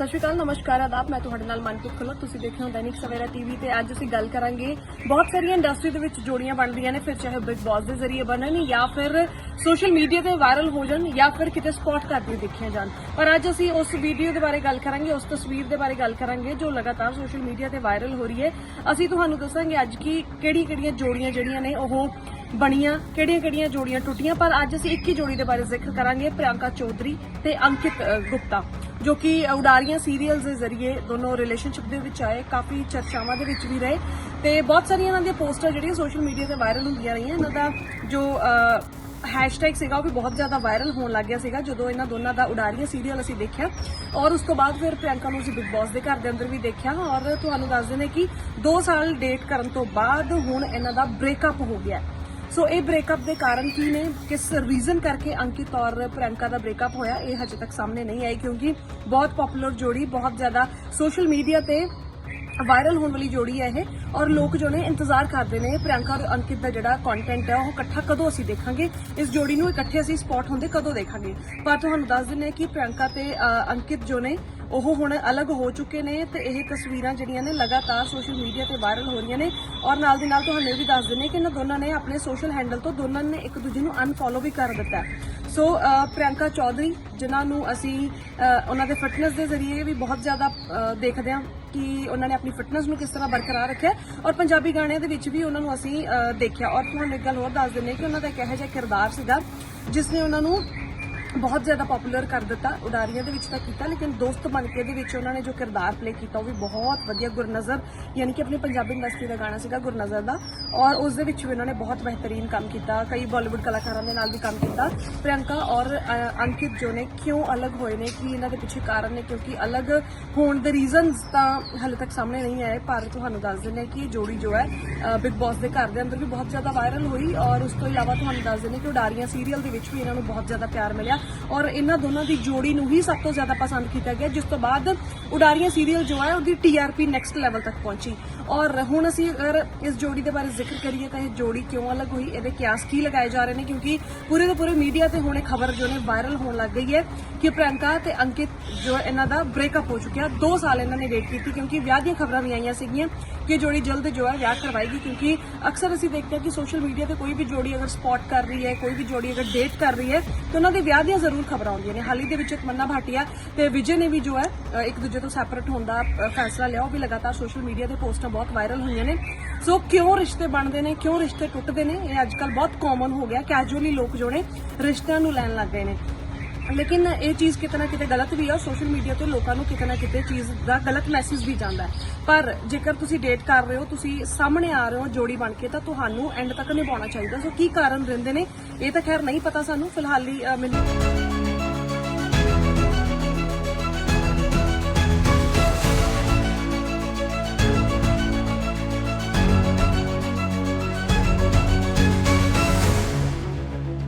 ਸਤਿ ਸ਼੍ਰੀ ਅਕਾਲ, ਨਮਸਕਾਰ, ਆਦਾਬ। ਮੈਂ ਤੁਹਾਡੇ ਨਾਲ ਮਨਪ੍ਰੀਤ ਖੁੱਲਰ ਤੁਸੀਂ ਦੇਖ ਰਹੇ ਹੋ ਦੈਨਿਕ ਸਵੇਰਾ ਟੀਵੀ ਤੇ ਅੱਜ ਅਸੀਂ ਗੱਲ ਕਰਾਂਗੇ। ਬਹੁਤ ਸਾਰੀਆਂ ਇੰਡਸਟਰੀ ਦੇ ਵਿੱਚ ਜੋੜੀਆਂ ਬਣਦੀਆਂ ਨੇ, ਫਿਰ ਚਾਹੇ ਬਿਗ ਬਾਸ ਦੇ ਜ਼ਰੀਏ ਬਣਨ ਜਾਂ ਫਿਰ ਸੋਸ਼ਲ ਮੀਡੀਆ ਤੇ ਵਾਇਰਲ ਹੋ ਜਾਣ ਜਾਂ ਫਿਰ ਕਿਤੇ ਸਪੌਟ ਕਰਦੀਆਂ ਦੇਖੀਆਂ ਜਾਣ। ਪਰ ਅੱਜ ਅਸੀਂ ਉਸ ਵੀਡੀਓ ਦੇ ਬਾਰੇ ਗੱਲ ਕਰਾਂਗੇ, ਉਸ ਤਸਵੀਰ ਦੇ ਬਾਰੇ ਗੱਲ ਕਰਾਂਗੇ, ਜੋ ਲਗਾਤਾਰ ਸੋਸ਼ਲ ਮੀਡੀਆ ਤੇ ਵਾਇਰਲ ਹੋ ਰਹੀ ਹੈ। ਅਸੀਂ ਤੁਹਾਨੂੰ ਦੱਸਾਂਗੇ ਅੱਜ ਕੀ ਕਿਹੜੀ ਕਿਹੜੀਆਂ ਜੋੜੀਆਂ ਜਿਹੜੀਆਂ ਨੇ, ਉਹ ਬਣੀਆਂ ਕਿਹੜੀਆਂ ਕਿਹੜੀਆਂ ਜੋੜੀਆਂ ਟੁੱਟੀਆਂ, ਪਰ ਅੱਜ ਅਸੀਂ ਇੱਕ ਹੀ ਜੋੜੀ ਦੇ ਬਾਰੇ ਜ਼ਿਕਰ ਕਰਾਂਗੇ, ਪ੍ਰਿਯੰਕਾ ਚੌਧਰੀ ਤੇ ਅੰਕਿਤ ਗੁਪਤਾ, ਜੋ ਕਿ ਉਡਾਰੀਆਂ ਸੀਰੀਅਲਸ ਦੇ ਜ਼ਰੀਏ ਦੋਨੋਂ ਰਿਲੇਸ਼ਨਸ਼ਿਪ ਦੇ ਵਿੱਚ ਆਏ, ਕਾਫੀ ਚਰਚਾਵਾਂ ਦੇ ਵਿੱਚ ਵੀ ਰਹੇ ਤੇ ਬਹੁਤ ਸਾਰੀਆਂ ਇਹਨਾਂ ਦੀਆਂ ਪੋਸਟਾਂ ਜਿਹੜੀਆਂ ਸੋਸ਼ਲ ਮੀਡੀਆ ਤੇ ਵਾਇਰਲ ਹੁੰਦੀਆਂ ਰਹੀਆਂ, ਇਹਨਾਂ ਦਾ ਜੋ ਹੈਸ਼ਟੈਗ ਸੀਗਾ ਉਹ ਵੀ ਬਹੁਤ ਜ਼ਿਆਦਾ ਵਾਇਰਲ ਹੋਣ ਲੱਗ ਗਿਆ ਸੀਗਾ, ਜਦੋਂ ਇਹਨਾਂ ਦੋਨਾਂ ਦਾ ਉਡਾਰੀਆਂ ਸੀਰੀਅਲ ਅਸੀਂ ਦੇਖਿਆ ਔਰ ਉਸ ਤੋਂ ਬਾਅਦ ਫਿਰ ਪ੍ਰਿਯੰਕਾ ਨੂੰ ਅਸੀਂ ਬਿਗ ਬਾਸ ਦੇ ਘਰ ਦੇ ਅੰਦਰ ਵੀ ਦੇਖਿਆ ਔਰ ਤੁਹਾਨੂੰ ਦੱਸ ਦਿੰਦੇ ਕਿ 2 ਸਾਲ ਡੇਟ ਕਰਨ ਤੋਂ ਬਾਅਦ ਹੁਣ ਇਹਨਾਂ ਦਾ ਬ੍ਰੇਕਅਪ ਹੋ ਗਿਆ। ਸੋ ਇਹ ਬ੍ਰੇਕਅਪ ਦੇ ਕਾਰਨ ਕੀ ਨੇ? ਕਿਸ ਰੀਜ਼ਨ ਕਰਕੇ ਅੰਕਿਤ ਔਰ ਪ੍ਰਿਯੰਕਾ ਦਾ ਬ੍ਰੇਕਅਪ ਹੋਇਆ? ਇਹ ਹਜੇ ਤੱਕ ਸਾਹਮਣੇ ਨਹੀਂ ਆਈ ਕਿਉਂਕਿ ਬਹੁਤ ਪਪੂਲਰ ਜੋੜੀ, ਬਹੁਤ ਜ਼ਿਆਦਾ ਸੋਸ਼ਲ ਮੀਡੀਆ ਤੇ ਵਾਇਰਲ ਹੋਣ ਵਾਲੀ ਜੋੜੀ ਹੈ ਇਹ ਔਰ ਲੋਕ ਜੋ ਨੇ ਇੰਤਜ਼ਾਰ ਕਰਦੇ ਨੇ ਪ੍ਰਿਯੰਕਾ ਔਰ ਅੰਕਿਤ ਦਾ ਜਿਹੜਾ ਕੰਟੈਂਟ ਹੈ, ਉਹ ਇਕੱਠਾ ਕਦੋਂ ਅਸੀਂ ਦੇਖਾਂਗੇ? ਇਸ ਜੋੜੀ ਨੂੰ ਇਕੱਠੇ ਅਸੀਂ ਸਪੌਟ ਹੁੰਦੇ ਕਦੋਂ ਦੇਖਾਂਗੇ? ਪਰ ਤੁਹਾਨੂੰ ਦੱਸ ਦਿੰਦੇ ਹਾਂ ਕਿ ਪ੍ਰਿਯੰਕਾ ਤੇ ਅੰਕਿਤ ਜੋ ਨੇ ਉਹ ਹੁਣ ਅਲੱਗ ਹੋ ਚੁੱਕੇ ਨੇ ਤੇ ਇਹ ਤਸਵੀਰਾਂ ਜਿਹੜੀਆਂ ਨੇ ਲਗਾਤਾਰ ਸੋਸ਼ਲ ਮੀਡੀਆ ਤੇ ਵਾਇਰਲ ਹੋ ਰਹੀਆਂ ਨੇ। ਔਰ ਨਾਲ ਦੀ ਨਾਲ ਤੁਹਾਨੂੰ ਇਹ ਵੀ ਦੱਸ ਦਿੰਦੇ ਕਿ ਇਹਨਾਂ ਦੋਨਾਂ ਨੇ ਆਪਣੇ ਸੋਸ਼ਲ ਹੈਂਡਲ ਤੋਂ ਦੋਨਾਂ ਨੇ ਇੱਕ ਦੂਜੇ ਨੂੰ ਅਨਫੋਲੋ ਵੀ ਕਰ ਦਿੱਤਾ। ਸੋ ਅ, ਪ੍ਰਿਯੰਕਾ ਚੌਧਰੀ ਜਿਨ੍ਹਾਂ ਨੂੰ ਅਸੀਂ ਉਹਨਾਂ ਦੇ ਫਿਟਨੈਸ ਦੇ ਜ਼ਰੀਏ ਵੀ ਬਹੁਤ ਜ਼ਿਆਦਾ ਦੇਖਦੇ ਹਾਂ ਕਿ ਉਹਨਾਂ ਨੇ ਆਪਣੀ ਫਿਟਨੈਸ ਨੂੰ ਕਿਸ ਤਰ੍ਹਾਂ ਬਰਕਰਾਰ ਰੱਖਿਆ ਔਰ ਪੰਜਾਬੀ ਗਾਣਿਆਂ ਦੇ ਵਿੱਚ ਵੀ ਉਹਨਾਂ ਨੂੰ ਅਸੀਂ ਦੇਖਿਆ। ਔਰ ਤੁਹਾਨੂੰ ਇੱਕ ਗੱਲ ਹੋਰ ਦੱਸ ਦਿੰਦੇ ਕਿ ਉਹਨਾਂ ਦਾ ਇੱਕ ਇਹੋ ਜਿਹਾ ਕਿਰਦਾਰ ਸੀਗਾ ਜਿਸ ਨੇ ਉਹਨਾਂ ਨੂੰ ਬਹੁਤ ਜ਼ਿਆਦਾ ਪਪੂਲਰ ਕਰ ਦਿੱਤਾ, ਉਡਾਰੀਆਂ ਦੇ ਵਿੱਚ ਤਾਂ ਕੀਤਾ, ਲੇਕਿਨ ਦੋਸਤ ਬਣ ਕੇ ਦੇ ਵਿੱਚ ਉਹਨਾਂ ਨੇ ਜੋ ਕਿਰਦਾਰ ਪਲੇ ਕੀਤਾ, ਉਹ ਵੀ ਬਹੁਤ ਵਧੀਆ ਗੁਰਨਜ਼ਰ ਯਾਨੀ ਕਿ ਆਪਣੀ ਪੰਜਾਬੀ ਇੰਡਸਟਰੀ ਦਾ ਗਾਣਾ ਸੀਗਾ ਗੁਰਨਜ਼ਰ ਦਾ, ਔਰ ਉਸ ਦੇ ਵਿੱਚ ਵੀ ਉਹਨਾਂ ਨੇ ਬਹੁਤ ਬਿਹਤਰੀਨ ਕੰਮ ਕੀਤਾ, ਕਈ ਬਾਲੀਵੁੱਡ ਕਲਾਕਾਰਾਂ ਦੇ ਨਾਲ ਵੀ ਕੰਮ ਕੀਤਾ। ਪ੍ਰਿਯੰਕਾ ਔਰ ਅੰਕਿਤ ਜੋ ਨੇ ਕਿਉਂ ਅਲੱਗ ਹੋਏ ਨੇ, ਕੀ ਇਹਨਾਂ ਦੇ ਪਿੱਛੇ ਕਾਰਨ ਨੇ, ਕਿਉਂਕਿ ਅਲੱਗ ਹੋਣ ਦੇ ਰੀਜ਼ਨਸ ਤਾਂ ਹਾਲੇ ਤੱਕ ਸਾਹਮਣੇ ਨਹੀਂ ਆਏ, ਪਰ ਤੁਹਾਨੂੰ ਦੱਸ ਦਿੰਦੇ ਕਿ ਇਹ ਜੋੜੀ ਜੋ ਹੈ ਬਿਗ ਬਾਸ ਦੇ ਘਰ ਦੇ ਅੰਦਰ ਵੀ ਬਹੁਤ ਜ਼ਿਆਦਾ ਵਾਇਰਲ ਹੋਈ, ਔਰ ਉਸ ਤੋਂ ਇਲਾਵਾ ਤੁਹਾਨੂੰ ਦੱਸ ਦਿੰਦੇ ਕਿ ਉਡਾਰੀਆਂ ਸੀਰੀਅਲ ਦੇ ਵਿੱਚ ਵੀ ਇਹਨਾਂ ਨੂੰ ਬਹੁਤ ਜ਼ਿਆਦਾ ਪਿਆਰ ਮਿਲਿਆ। ਔਰ ਇਹਨਾਂ ਦੋਨਾਂ ਦੀ ਜੋੜੀ ਨੂੰ ਹੀ ਸਭ ਤੋਂ ਜ਼ਿਆਦਾ ਪਸੰਦ ਕੀਤਾ ਗਿਆ, ਜਿਸ ਤੋਂ ਬਾਅਦ ਉਡਾਰੀਆਂ ਸੀਰੀਅਲ ਜੋ ਹੈ ਉਹਦੀ ਟੀਆਰਪੀ ਨੈਕਸਟ ਲੈਵਲ ਤੱਕ ਪਹੁੰਚੀ। ਔਰ ਹੁਣ ਅਸੀਂ ਅਗਰ ਇਸ ਜੋੜੀ ਦੇ ਬਾਰੇ ਜ਼ਿਕਰ ਕਰੀਏ ਤਾਂ ਇਹ ਜੋੜੀ ਕਿਉਂ ਅਲੱਗ ਹੋਈ, ਇਹਦੇ ਕਿਆਸ ਕੀ ਲਗਾਏ ਜਾ ਰਹੇ ਨੇ, ਕਿਉਂਕਿ ਪੂਰੇ ਦੇ ਪੂਰੇ ਮੀਡੀਆ ਤੇ ਹੁਣ ਖਬਰ ਜੋ ਨੇ ਵਾਇਰਲ ਹੋਣ ਲੱਗ ਗਈ ਹੈ ਕਿ ਪ੍ਰਿਯੰਕਾ ਤੇ ਅੰਕਿਤ ਜੋ ਇਹਨਾਂ ਦਾ ਬ੍ਰੇਕਅਪ ਹੋ ਚੁੱਕਿਆ। 2 ਸਾਲ ਇਹਨਾਂ ਨੇ ਵੇਟ ਕੀਤੀ, ਕਿਉਂਕਿ ਵਿਆਹ ਦੀਆਂ ਖਬਰਾਂ ਵੀ ਆਈਆਂ ਸੀਗੀਆਂ ਕਿ ਜੋੜੀ ਜਲਦ ਜੋ ਹੈ ਵਿਆਹ ਕਰਵਾਏਗੀ, ਕਿਉਂਕਿ ਅਕਸਰ ਅਸੀਂ ਦੇਖਦੇ ਹਾਂ ਕਿ ਸੋਸ਼ਲ ਮੀਡੀਆ ਤੇ ਕੋਈ ਵੀ ਜੋੜੀ ਅਗਰ ਸਪੌਟ ਕਰ ਰਹੀ ਹੈ, ਕੋਈ ਵੀ ਜੋੜੀ ਅਗਰ ਡੇਟ ਕਰ ਰਹੀ ਹੈ, ਤਾਂ ਉਹਨਾਂ ਦੇ ਵਿਆਹ ਦੀਆਂ ਜ਼ਰੂਰ ਖਬਰਾਂ ਆਉਂਦੀਆਂ ਨੇ। ਹਾਲ ਹੀ ਦੇ ਵਿੱਚ ਇੱਕ ਮੰਨਾ ਭਾਟੀਆ ਤੇ ਵਿਜੇ ਨੇ ਵੀ ਜੋ ਹੈ ਅ, ਇੱਕ ਦੂਜੇ ਤੋਂ ਸੈਪਰੇਟ ਹੋਣ ਦਾ ਫੈਸਲਾ ਲਿਆ। ਉਹ ਵੀ ਲਗਾਤਾਰ ਸੋਸ਼ਲ ਮੀਡੀਆ ਤੇ ਪੋਸਟਾਂ ਬਹੁਤ ਵਾਇਰਲ ਹੋਈਆਂ ਨੇ। ਸੋ ਕਿਉਂ ਰਿਸ਼ਤੇ ਬਣਦੇ ਨੇ? ਕਿਉਂ ਰਿਸ਼ਤੇ ਟੁੱਟਦੇ ਨੇ? ਇਹ ਅੱਜ ਕੱਲ ਬਹੁਤ ਕਾਮਨ ਹੋ ਗਿਆ। ਕੈਜੂਅਲੀ ਲੋਕ ਜੋ ਨੇ ਰਿਸ਼ਤਿਆਂ ਨੂੰ ਲੈਣ ਲੱਗ ਗਏ ਨੇ। ਲੇਕਿਨ ਇਹ ਚੀਜ਼ ਕਿਤੇ ਨਾ ਕਿਤੇ ਗਲਤ ਵੀ ਆ, ਸੋਸ਼ਲ ਮੀਡੀਆ ਤੇ ਲੋਕਾਂ ਨੂੰ ਕਿਤੇ ਨਾ ਕਿਤੇ ਚੀਜ਼ ਦਾ ਗਲਤ ਮੈਸੇਜ ਵੀ ਜਾਂਦਾ ਹੈ। ਪਰ ਜੇਕਰ ਤੁਸੀਂ ਡੇਟ ਕਰ ਰਹੇ ਹੋ, ਤੁਸੀਂ ਸਾਹਮਣੇ ਆ ਰਹੇ ਹੋ ਜੋੜੀ ਬਣ ਕੇ, ਤਾਂ ਤੁਹਾਨੂੰ ਐਂਡ ਤੱਕ ਨਿਭਾਉਣਾ ਚਾਹੀਦਾ। ਸੋ ਕੀ ਕਾਰਨ ਰਹਿੰਦੇ ਨੇ? ਇਹ ਤਾਂ ਖੈਰ ਨਹੀਂ ਪਤਾ ਸਾਨੂੰ, ਫਿਲਹਾਲ ਹੀ ਮੈਨੂੰ